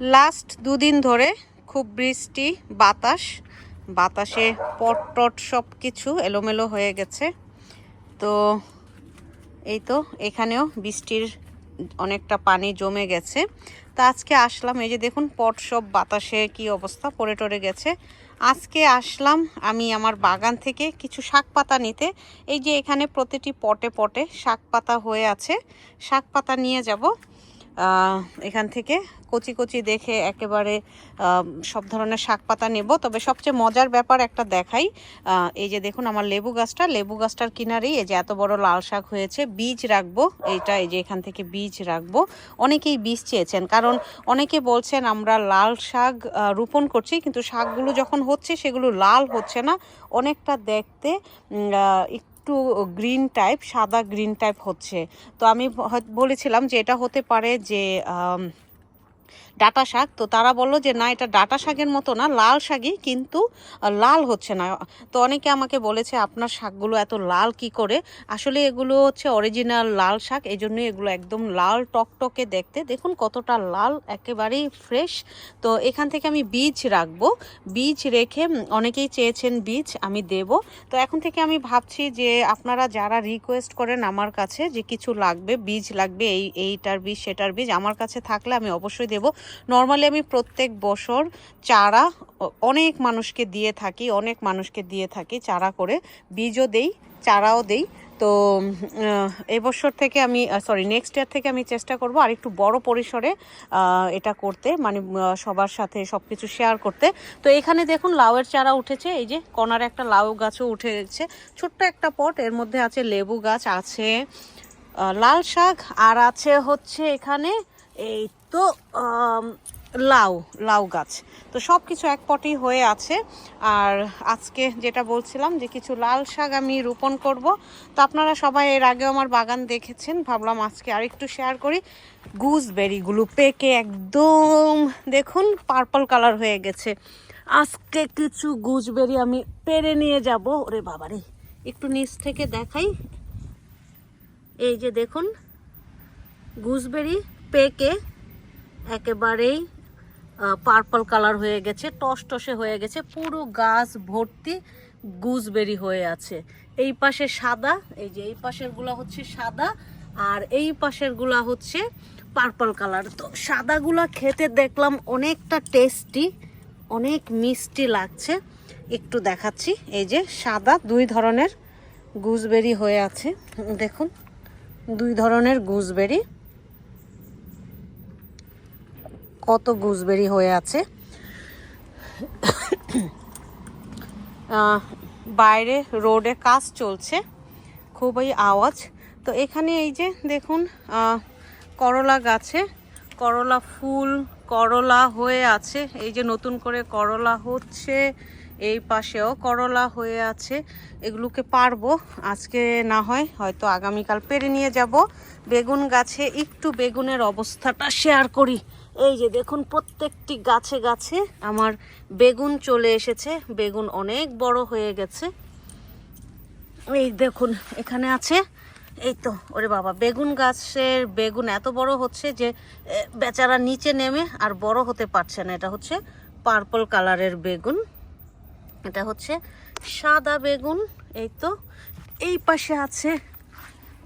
Last দুদিন ধরে খুব বৃষ্টি, বাতাস, বাতাসে পট টট সব কিছু এলোমেলো হয়ে গেছে। তো এই তো এখানেও বৃষ্টির অনেকটা পানি জমে গেছে। তা আজকে আসলাম, এই যে দেখুন পট সব বাতাসে কি অবস্থা, পড়ে টরে গেছে। আজকে আসলাম আমি আমার বাগান থেকে কিছু শাক পাতা নিতে। এই যে এখানে প্রতিটি পটে পটে শাক পাতা হয়ে আছে। শাক পাতা নিয়ে যাব। এখান থেকে কচি কচি দেখে একেবারে সব ধরনের শাক পাতা নেব। তবে সবচেয়ে মজার ব্যাপার একটা দেখাই এই যে দেখুন আমার লেবু গাছটা। লেবু গাছটার কিনারেই এই যে এত বড় লাল শাক হয়েছে, বীজ রাখব। এইটা এই যে এখান থেকে বীজ রাখব। অনেকেই বীজ চেয়েছেন, কারণ অনেকে বলছেন আমরা লাল শাক রোপণ করছি, কিন্তু শাকগুলো যখন হচ্ছে সেগুলো লাল হচ্ছে না। অনেকটা দেখতে একটু গ্রিন টাইপ সাদা গ্রিন টাইপ হচ্ছে। তো আমি বলেছিলাম যে এটা হতে পারে যে ডাটা শাক। তো তারা বলল যে, না, এটা ডাটা শাকের মতো না, লাল শাকই কিন্তু লাল হচ্ছে না। তো অনেকে আমাকে বলেছে, আপনার শাকগুলো এত লাল কি করে? আসলে এগুলো হচ্ছে অরিজিনাল লাল শাক এই জন্যই এগুলো একদম লাল টকটকে দেখতে। দেখুন কতটা লাল, একেবারেই ফ্রেশ তো এখান থেকে আমি বীজ রাখব। বীজ রেখে অনেকেই চেয়েছেন বীজ, আমি দেব। তো এখন থেকে আমি ভাবছি যে, আপনারা যারা রিকোয়েস্ট করেন আমার কাছে যে, কিছু লাগবে, বীজ লাগবে, এই, এইটার বীজ, সেটার বীজ আমার কাছে থাকলে আমি অবশ্যই দেব। নর্মালি আমি প্রত্যেক বছর চারা অনেক মানুষকে দিয়ে থাকি, অনেক মানুষকে দিয়ে থাকি, চারা করে বীজও দেই, চারাও দেই। তো এবছর থেকে আমি সরি নেক্সট ইয়ার থেকে আমি চেষ্টা করব আর একটু বড় পরিসরে এটা করতে মানে সবার সাথে সব কিছু শেয়ার করতে। তো এখানে দেখুন লাউয়ের চারা উঠেছে, এই যে কনার একটা লাউ গাছও উঠেছে। ছোট্ট একটা পট, এর মধ্যে আছে লেবু গাছ আছে লাল শাক, আর আছে হচ্ছে এখানে এই তো লাউ লাউ গাছ। তো সব কিছু এক পটেই হয়ে আছে। আর আজকে যেটা বলছিলাম যে কিছু লাল শাক আমি রোপণ করব। তো আপনারা সবাই এর আগেও আমার বাগান দেখেছেন। ভাবলাম আজকে আরেকটু শেয়ার করি। গুজবেরিগুলো পেকে একদম, দেখুন পার্পল কালার হয়ে গেছে। আজকে কিছু গুজবেরি আমি পেরে নিয়ে যাব। ওরে বাবারে, একটু নিচ থেকে দেখাই। এই যে দেখুন গুজবেরি পেকে, একেবারেই পার্পল কালার হয়ে গেছে, টসটসে হয়ে গেছে, পুরো গাছ ভর্তি গুজবেরি হয়ে আছে। এই পাশে সাদা, এই যে এই পাশেরগুলা হচ্ছে সাদা, আর এই পাশেরগুলা হচ্ছে পার্পল কালার তো সাদাগুলা খেতে দেখলাম অনেকটা টেস্টি অনেক মিষ্টি লাগছে। একটু দেখাচ্ছি, এই যে সাদা দুই ধরনের গুজবেরি হয়ে আছে। দেখুন, দুই ধরনের গুজবেরি কত গুজবেরি হয়ে আছে। বাইরে রোডে কাজ চলছে। খুবই আওয়াজ। তো এখানে এই যে দেখুন করলা গাছে করলা ফুল, করলা হয়ে আছে। এই যে নতুন করে করলা হচ্ছে, এই পাশেও করলা হয়ে আছে। এগুলোকে পারব। আজকে না হয় হয়তো আগামীকাল পেরে নিয়ে যাব। বেগুন গাছে একটু বেগুনের অবস্থাটা শেয়ার করি। এই যে দেখুন, প্রত্যেকটি গাছে গাছে আমার বেগুন চলে এসেছে। বেগুন অনেক বড় হয়ে গেছে। এই দেখুন, এখানে আছে, এই তো, ওরে বাবা, বেগুন গাছের বেগুন এত বড় হচ্ছে যে বেচারা নিচে নেমে আর বড় হতে পারছে না। এটা হচ্ছে পার্পল কালারের বেগুন। এটা হচ্ছে সাদা বেগুন, এই তো, এই পাশে আছে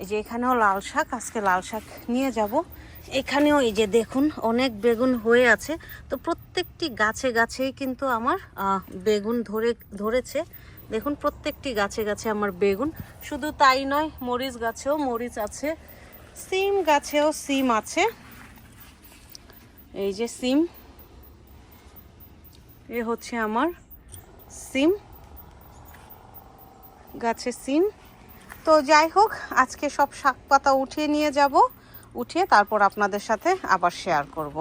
এই যে এখানেও লাল শাক, আজকে লাল শাক নিয়ে যাব। এখানেও এই যে দেখুন, অনেক বেগুন হয়ে আছে। তো প্রত্যেকটি গাছে গাছেই কিন্তু আমার বেগুন ধরে, ধরেছে। দেখুন, প্রত্যেকটি গাছে গাছে আমার বেগুন। শুধু তাই নয়, মরিচ গাছেও মরিচ আছে। সিম গাছেও সিম আছে। এই যে সিম, এ হচ্ছে আমার সিম। গাছে সিম। তো যাই হোক, আজকে সব শাক পাতা উঠিয়ে নিয়ে যাব। উঠিয়ে তারপর আপনাদের সাথে আবার শেয়ার করব।